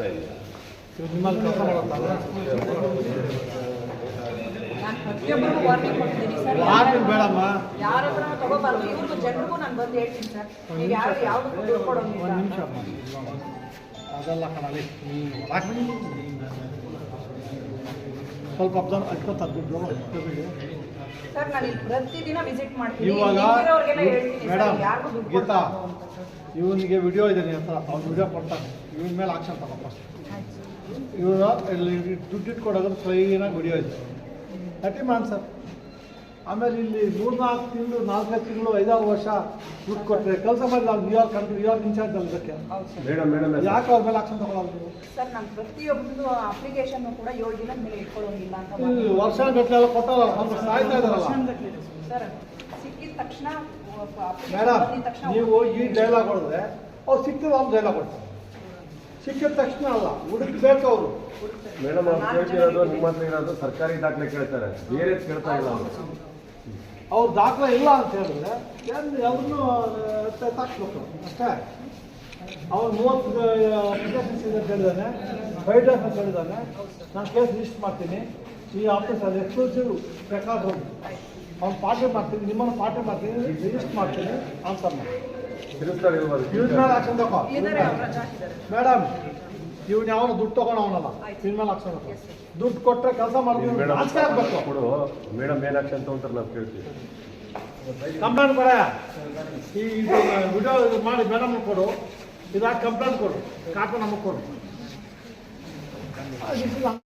ಬರ್ತಾ ಇದೆಯಾ ಇವ್ರು ನಿಮ್ಮಲ್ಲಿ ಕೆಲಸ ಪ್ರತಿಯೊಬ್ಬರಿಗೂ ವಾರ್ನಿಂಗ್ ಕೊಡ್ತೀನಿ ಸರ್. ವಾರ್ನಿಂಗ್ ಬೇಡಮ್ಮ? ಯಾರ ಹತ್ರ ತಗೋಬಾರ್ದು ಇವ್ರಿಗೂ ಜನರಿಗೂ ನಾನು ಬಂದು ಹೇಳ್ತೀನಿ ಸರ್. ನೀವು ಯಾರು ಯಾವ್ದು ಕೊಡೋದು ಅದೆಲ್ಲ ಕಣಲಿ ಸ್ವಲ್ಪ ಅಬ್ಸರ್ವ್ ಅಷ್ಟೊತ್ತು ಹತ್ತಿದ್ರು ಬಿಡಿ ಸರ್ ನಾನು ಇಲ್ಲಿ ಪ್ರತಿದಿನ ವಿಸಿಟ್ ಮಾಡ್ತೀನಿ. ಇವಾಗ ನಿಂತಿರೋರ್ಗೆಲ್ಲ ಹೇಳ್ತೀನಿ ಸರ್ ಮೇಡಮ್ ಯಾರಿಗೂ ದುಡ್ಡು ಗೀತಾ ಕೊಡಬಾರ್ದು ಅಂತ ಇವನಿಗೆ ವಿಡಿಯೋ ಇದೆ ಅಂತ ಹತ್ರ. ಅವ್ನು ವಿಡಿಯೋ ಕೊಡ್ತಾನೆ. ಇವನ ಮೇಲೆ ಆಕ್ಷನ್ ತಗೋ ಫಸ್ಟ್ ಇವರು ಇಲ್ಲಿ ದುಡ್ಡು ಇಟ್ಕೊಡೋದ್ರೆ ಕ್ಲೀನಾಗಿ ವಿಡಿಯೋ ಇದೆ. ತರ್ಟಿ ಮಾನ್ ಸರ್ ಆಮೇಲೆ ಇಲ್ಲಿ ಮೂರ್ನಾಲ್ಕು ತಿಂಗಳು ನಾಲ್ಕೈದು ತಿಂಗಳು ಐದಾರು ವರ್ಷ ದುಡ್ಡು ಕೊಟ್ಟರೆ ಕೆಲಸ ಮಾಡಿ ನಾವು New York country New York in charge ಅಲ್ಲದಕ್ಕೆ ಯಾಕೆ ಅವ್ರ ಮೇಲೆ ಆಕ್ಷನ್ ತಗೊಳ್ಳೋದು ನೀವು ಸರ್ ನಾನು ಪ್ರತಿಯೊಬ್ಬರು ಅಪ್ಲಿಕೇಶನ್ ಕೂಡ ಏಳು ದಿನದ ಮೇಲೆ ಇಟ್ಕೊಳ್ಳೋಂಗಿಲ್ಲ ಅಂತ ವರ್ಷ ಗಟ್ಟಲೆ ಎಲ್ಲ ಕೊಟ್ಟಲ್ಲ ಅವ್ರು ಸಾಯ್ತಾ ಇದಾರಲ್ಲ. ಸರ್. ಸಿಕ್ಕಿದ ತಕ್ಷಣ ಮೇಡಮ್ ತಕ್ಷಣ ನೀವು ಈ ಡೈಲಾಗ್ ಹೊಡೆದ್ರೆ ಅವ್ರು ಸಿಕ್ಕಿದ ಅವ್ರು ಡೈಲಾಗ್ ಕೊಡ್ತಾರೆ ಸಿಕ್ಕಿದ ತಕ್ಷಣ ಅಲ್ಲ ಹುಡುಕ್ಬೇಕು ಅವರು. ಮೇಡಮ್ ಅವ್ರು ಕೇಳ್ತಿರೋದು ನಿಮ್ಮ ಹತ್ರ ಇರೋದು ಸರ್ಕಾರಿ ದಾಖಲೆ ಕೇಳ್ತಾರೆ. ಬೇರೆ ಕೇಳ್ತಾ ಇಲ್ಲ ಅವರು. ಅವ್ರ ದಾಖಲೆ ಇಲ್ಲ ಅಂತ ಹೇಳಿದ್ರೆ ಅವ್ರನ್ನೂ ತಾಕ್ಸ್ಬೇಕು ಅಷ್ಟೇ ಅವ್ನು ಮೂವತ್ತು ಅಪ್ಲಿಕೇಶನ್ಸ್ ಇದೆ ಅಂತ ಹೇಳಿದಾನೆ ಫೈವ್ ಡೇಸ್ ಅಂತ ಹೇಳಿದಾನೆ. ನಾನು ಕೇಸ್ ಲಿಸ್ಟ್ ಮಾಡ್ತೀನಿ. ಈ ಆಫೀಸಲ್ಲಿ ಎಕ್ಸ್ಕ್ಲೂಸಿವ್ ರೆಕಾರ್ಡ್ ಹೋಗಿ ಅವ್ನು ಪಾಠ ಮಾಡ್ತೀನಿ ನಿಮ್ಮನ್ನು ಪಾಠ ಮಾಡ್ತೀನಿ ರಿಜಿಸ್ಟ್ ಮಾಡ್ತೀನಿ ಅಂತ ಮೇಡಮ್ ಇವ್ನು ಯಾವ ದುಡ್ಡು ತಗೊಂಡವನಲ್ಲ ಅವನಲ್ಲ? ಮೇಲೆ ಆಕ್ಷನ್ ದುಡ್ಡು ಕೊಟ್ಟರೆ ಕೆಲಸ ಮಾಡ್ತೀವಿ ಮೇಡಮ್ ನಾಚಿಕೆ ಆಗ್ಬೇಕು. ಕೊಡು. ಮೇಡಮ್ ಏನು ಆಕ್ಷನ್ ಅಂತ ನಾವು ಕೇಳ್ತೀವಿ ಕಂಪ್ಲೇಂಟ್ ಕೊಡ. ಈ ವಿಡಿಯೋ ಮಾಡಿ ಮೇಡಮ್ ಕೊಡು. ಇದಾಗ ಕಂಪ್ಲೇಂಟ್ ಕೊಡು. ಕಾಟು ನಮಗೆ ಕೊಡು.